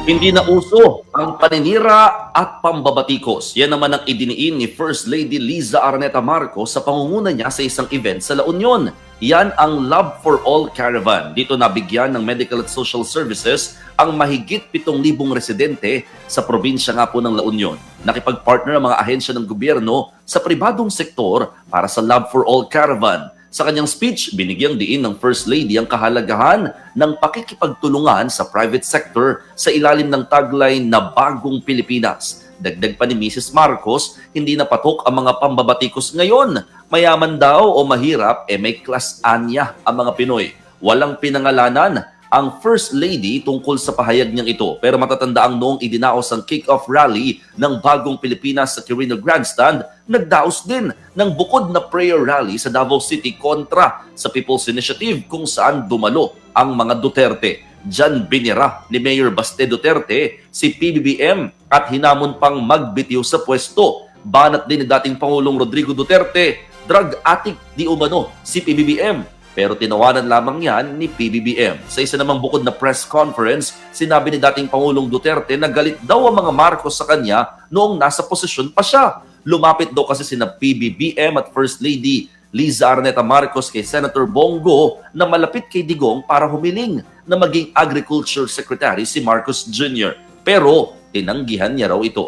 Hindi na uso ang paninira at pambabatikos. Yan naman ang idiniin ni First Lady Liza Araneta Marcos sa pangunguna niya sa isang event sa La Union. Yan ang Love for All Caravan. Dito nabigyan ng Medical at Social Services ang mahigit 7,000 residente sa probinsya nga po ng La Union. Nakipag-partner ang mga ahensya ng gobyerno sa pribadong sektor para sa Love for All Caravan. Sa kanyang speech, binigyang diin ng First Lady ang kahalagahan ng pakikipagtulungan sa private sector sa ilalim ng tagline na Bagong Pilipinas. Dagdag pa ni Mrs. Marcos, hindi na patok ang mga pambabatikos ngayon. Mayaman daw o mahirap, eh may class anya ang mga Pinoy. Walang pinangalanan ang First Lady tungkol sa pahayag niyang ito. Pero matatanda ang noong idinaos ang kick-off rally ng Bagong Pilipinas sa Quirino Grandstand, nagdaos din ng bukod na prayer rally sa Davao City kontra sa People's Initiative kung saan dumalo ang mga Duterte. Diyan binira ni Mayor Baste Duterte si PBBM at hinamon pang magbitiw sa pwesto. Banat din ni dating Pangulong Rodrigo Duterte, drug addict di umano si PBBM pero tinawanan lamang yan ni PBBM. Sa isa namang bukod na press conference, sinabi ni dating Pangulong Duterte na galit daw ang mga Marcos sa kanya noong nasa posisyon pa siya. Lumapit daw kasi sina PBBM at First Lady Liza Arneta Marcos kay Senator Bongo na malapit kay Digong para humiling na maging Agriculture Secretary si Marcos Jr. Pero tinanggihan niya raw ito.